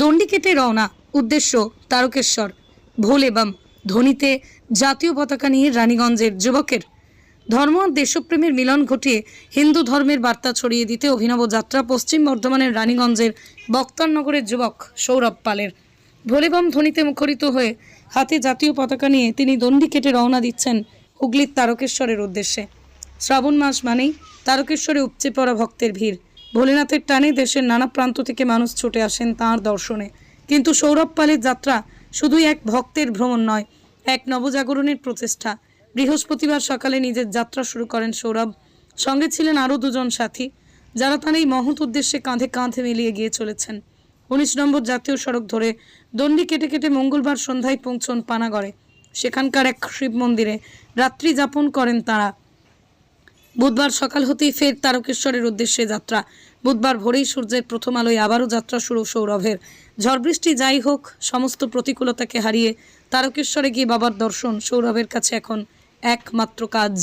দণ্ডি কেটে রওনা, উদ্দেশ্য তারকেশ্বর। ভোল এবং ধ্বনিতে জাতীয় পতাকা নিয়ে রানীগঞ্জের যুবকের। ধর্ম দেশপ্রেমের মিলন ঘটিয়ে হিন্দু ধর্মের বার্তা ছড়িয়ে দিতে অভিনব যাত্রা পশ্চিম বর্ধমানের রানীগঞ্জের বক্তারনগরের যুবক সৌরভ পালের। ভোলেবম ধ্বনিতে মুখরিত হয়ে হাতে জাতীয় পতাকা নিয়ে তিনি দণ্ডি কেটে রওনা দিচ্ছেন হুগলির তারকেশ্বরের উদ্দেশ্যে। শ্রাবণ মাস মানেই তারকেশ্বরে উপচে পড়া ভক্তের ভিড়। ভোলেনাথের টানে দেশের নানা প্রান্ত থেকে মানুষ ছুটে আসেন তাঁর দর্শনে। কিন্তু সৌরভ পালের যাত্রা শুধুই এক ভক্তের ভ্রমণ নয়, এক নবজাগরণের প্রচেষ্টা। বৃহস্পতিবার সকালে নিজের যাত্রা শুরু করেন সৌরভ। সঙ্গে ছিলেন আরও দুজন সাথী, যারা তার এই মহৎ উদ্দেশ্যে কাঁধে কাঁধে মিলিয়ে গিয়ে চলেছেন। উনিশ নম্বর জাতীয় সড়ক ধরে দণ্ডি কেটে কেটে মঙ্গলবার সন্ধ্যায় পৌঁছন পানাগড়ে। সেখানকার এক শিব মন্দিরে রাত্রি যাপন করেন তাঁরা। বুধবার সকাল হতেই ফের তারকেশ্বরের উদ্দেশ্যে যাত্রা। বুধবার ভোরেই সূর্যের প্রথম আলোয় আবারও যাত্রা শুরু সৌরভের। ঝড় বৃষ্টি যাই হোক, সমস্ত প্রতিকূলতাকে হারিয়ে তারকেশ্বরে গিয়ে বাবার দর্শন সৌরভের কাছে এখন একমাত্র কাজ।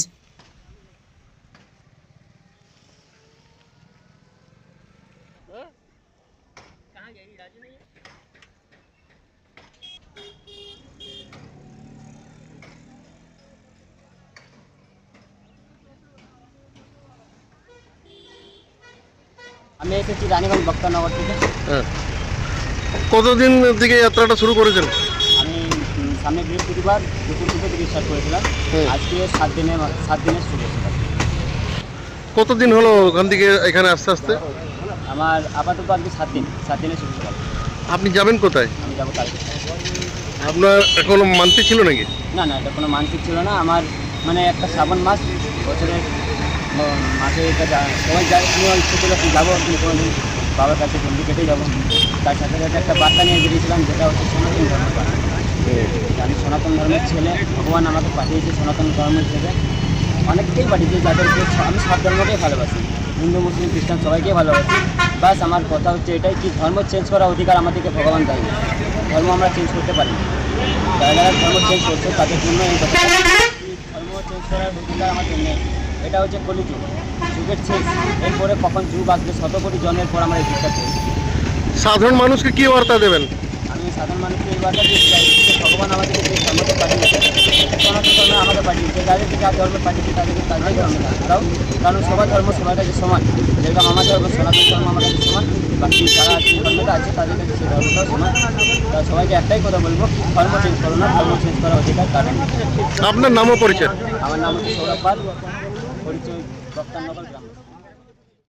আমি এসেছি রানীগঞ্জ বক্তানগর থেকে। হ্যাঁ। কতদিন থেকে যাত্রাটা শুরু করেছেন? আমি সামনে বৃহস্পতিবার দুপুর দুটো থেকে স্টার্ট করেছিলাম। হুম। আজকে সাত দিনে সাত দিনের শুরু সেটা কতদিন হলো ওখান থেকে এখানে আস্তে আস্তে? আমার আপাতত আজকে সাত দিন সাত দিনের শুরু সেটা আপনি যাবেন কোথায়? আমি যাব কালকে। আপনার এখনও মানতে ছিল নাকি? না না এটা কোনো মানসিক ছিল না। আমার মানে একটা শ্রাবণ মাস বছরের ম- মাসে এটা যা- সবাই যায় আমিও ইচ্ছে ছিল কি যাব কিন্তু কোনোদিন বাবার কাছে বন্দি কেটে যাব তার সাথে সাথে একটা বার্তা নিয়ে বেরিয়েছিলাম যেটা হচ্ছে সনাতন ধর্ম বার্তা। আমি সনাতন ধর্মের ছেলে ভগবান আমাকে পাঠিয়েছে সনাতন ধর্মের ছেলে। অনেককেই পাঠিয়েছে যাদেরকে আমি সব ধর্মকেই ভালোবাসি। হিন্দু মুসলিম খ্রিস্টান সবাইকে ভালোবাসি। বাস আমার কথা হচ্ছে এটাই কি ধর্ম চেঞ্জ করার অধিকার আমাদেরকে ভগবান দেয় ধর্ম আমরা চেঞ্জ করতে পারি না। যারা যারা ধর্ম চেঞ্জ করছে তাদের জন্য এই কথা। ধর্ম চেঞ্জ করার অধিকার আমাদের নেই। এটা হচ্ছে কলিযুগ যুগের শেষ। এরপরে কখন যুগ আসবে শত কোটি জন্মের পর আমরা এই যুগটা পেয়েছি সাধারণ মানুষকে কি বার্তা দেবেন? আমি সাধারণ মানুষকে এই বার্তা দিতে চাই যে ভগবান আমাদেরকে যে ধর্মকে পাঠিয়েছে সনাতন ধর্ম আমাকে পাঠিয়েছে যাদেরকে যা ধর্ম পাঠিয়েছে তাদেরকে তাদের ধর্মে থাকতাও কারণ সবার ধর্ম সবার কাছে সমান। যেরকম আমার ধর্ম সনাতন ধর্ম আমার কাছে সমান বাকি যারা যে ধর্মটা আছে তাদের কাছে সেই ধর্মটাও সমান। তা সবাইকে একটাই কথা বলব ধর্ম চেঞ্জ করো না ধর্ম চেঞ্জ করার অধিকার কারণ আপনার নামও পরিচয়। আমার নাম হচ্ছে সৌরভ পাল। পরিচয় বক্তানগর গ্রাম